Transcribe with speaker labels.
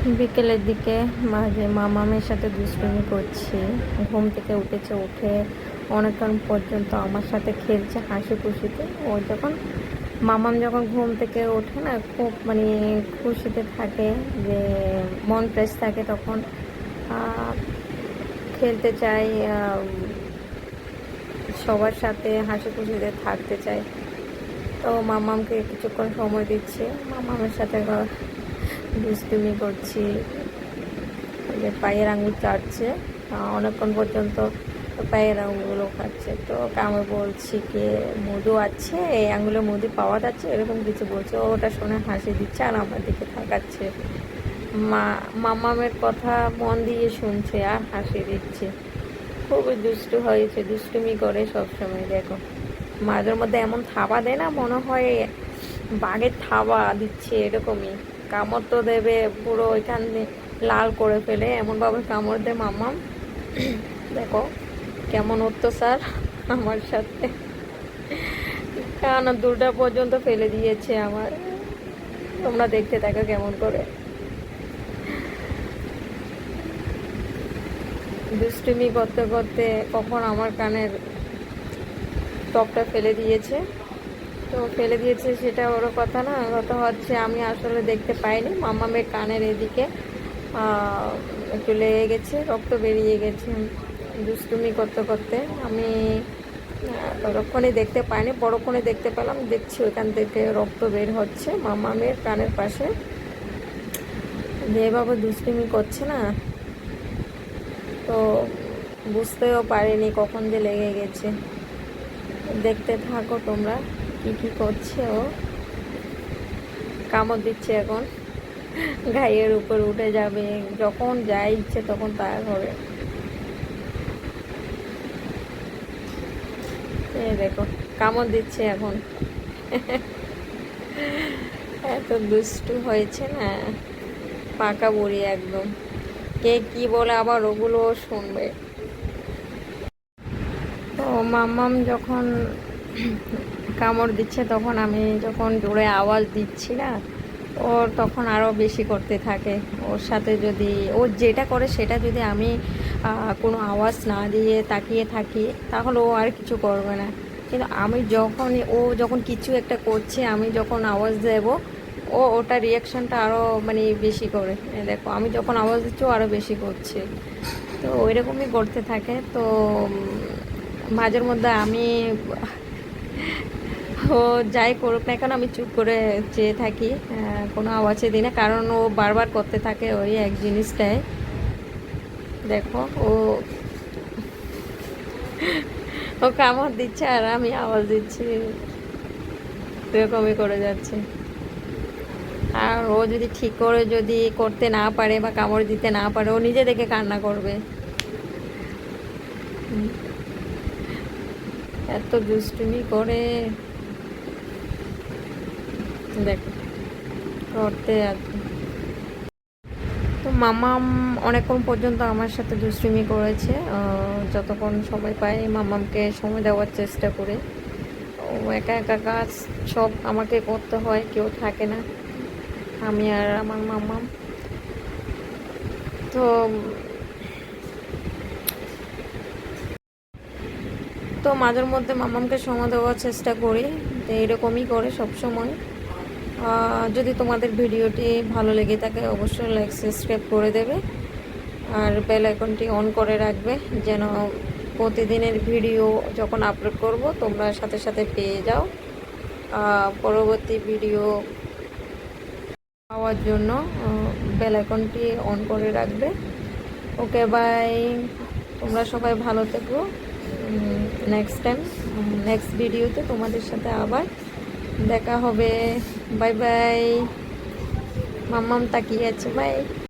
Speaker 1: বিকেলের দিকে মাঝে মামামের সাথে দুষ্টুমি করছি। ঘুম থেকে উঠেছে, উঠে অনেকক্ষণ পর্যন্ত আমার সাথে খেলছে হাসি খুশিতে ও যখন, মামাম যখন ঘুম থেকে ওঠে না, খুব মানে খুশিতে থাকে যে, মন ফ্রেশ থাকে তখন খেলতে চাই সবার সাথে হাসি খুশিতে থাকতে চাই। তো মামামকে কিছুক্ষণ সময় দিচ্ছে। মামামের সাথে দুষ্টুমি করছি, যে পায়ের আঙুল চাটছে। অনেকক্ষণ পর্যন্ত পায়ের আঙুলগুলো খাচ্ছে। তো আমি বলছি কি, মধু আছে? এই আঙুলে মধু পাওয়া যাচ্ছে? এরকম কিছু বলছে। ওটা শুনে হাসি দিচ্ছে আর আমার দিকে তাকাচ্ছে। মা, মামামের কথা মন দিয়ে শুনছে আর হাসি দিচ্ছে। খুবই দুষ্টু হয়েছে দুষ্টুমি করে সবসময়, দেখো। মাঝের মধ্যে এমন থাবা দেয় না, মনে হয় বাঘের থাবা দিচ্ছে এরকমই। কামড় তো দেবে পুরো ওইখানে লাল করে ফেলে। এমনভাবে কামড় দেয় মামাম। দেখো কেমন অত্যাচার আমার সাথে। কান দুটা পর্যন্ত ফেলে দিয়েছে আমার। তোমরা দেখতে থাকো কেমন করে। দুষ্টুমি করতে করতে কখন আমার কানের টপটা ফেলে দিয়েছে। তো ফেলে দিয়েছে সেটা ওর কথা না কথা হচ্ছে আমি আসলে দেখতে পাইনি। মামামের কানের এদিকে একটু লেগে গেছে, রক্ত বেরিয়ে গেছে, দুষ্টুমি করতে করতে। আমি ততক্ষণে দেখতে পাইনি বড়ক্ষণে দেখতে পেলাম, দেখছি ওইখান থেকে রক্ত বের হচ্ছে মামামের কানের পাশে। যেভাবে দুষ্টুমি করছে না, তো বুঝতেও পারিনি কখন যে লেগে গেছে। দেখতে থাকো তোমরা। কি কি করছে ও? কামড় দিচ্ছে এখন। গায়ের উপর উঠে যাবে, যখন যা ইচ্ছে তখন তা এই দেখো, কামড় দিচ্ছে এখন। এত দুষ্টু হয়েছে না? পাকা বুড়ি একদম। কে কি বলে আবার ওগুলো শুনবে। তো মাম্মাম যখন কামড় দিচ্ছে, তখন আমি যখন জোরে আওয়াজ দিচ্ছি না, ওর তখন আরও বেশি করতে থাকে। ওর সাথে যদি, ও যেটা করে সেটা যদি আমি কোনো আওয়াজ না দিয়ে তাকিয়ে থাকি, তাহলে ও আর কিছু করবে না। কিন্তু আমি যখন ও যখন কিছু একটা করছে, আমি যখন আওয়াজ দেব, ও ওটা রিয়াকশানটা আরও মানে বেশি করে। দেখো, আমি যখন আওয়াজ দিচ্ছি, ও আরও বেশি করছে। তো ওই রকমই করতে থাকে। তো মাঝের মধ্যে আমি ও যাই করুক না কেন আমি চুপ করে চেয়ে থাকি কোনো আওয়াজে দিই না। কারণ ও বারবার করতে থাকে, ওই এক জিনিসটাই। দেখো, ও ও কামড় দিচ্ছে আর আমি আওয়াজ দিচ্ছি। এরকমই করে যাচ্ছে। আর ও যদি ঠিক করে যদি করতে না পারে বা কামড় দিতে না পারে, ও নিজে দেখে কান্না করবে। এত দুষ্টুমি করে। দেখো। করতে তো মামাম অনেকক্ষণ পর্যন্ত আমার সাথে দুষ্টুমি করেছে। যতক্ষণ সময় পাই মামামকে সময় দেওয়ার চেষ্টা করে। ও একা একা কাজ সব আমাকে করতে হয়, কেউ থাকে না। আমি আর আমার মামাম তো তো মাঝের মধ্যে মামামকে সময় দেওয়ার চেষ্টা করি। তো এরকমই করে সব সময় যদি তোমাদের ভিডিওটি ভালো লেগে থাকে, অবশ্যই লাইক সাবস্ক্রাইব করে দেবে। আর বেল আইকনটি অন করে রাখবে, যেন প্রতিদিনের ভিডিও যখন আপলোড করব, তোমরা সাথে সাথে পেয়ে যাও। পরবর্তী ভিডিও পাওয়ার জন্য বেল আইকনটি অন করে রাখবে। ওকে বাই তোমরা সবাই ভালো থেকো। নেক্সট টাইম নেক্সট ভিডিওতে তোমাদের সাথে আবার দেখা হবে। বাই বাই মাম্মাম তাকিয়ে আছে। বাই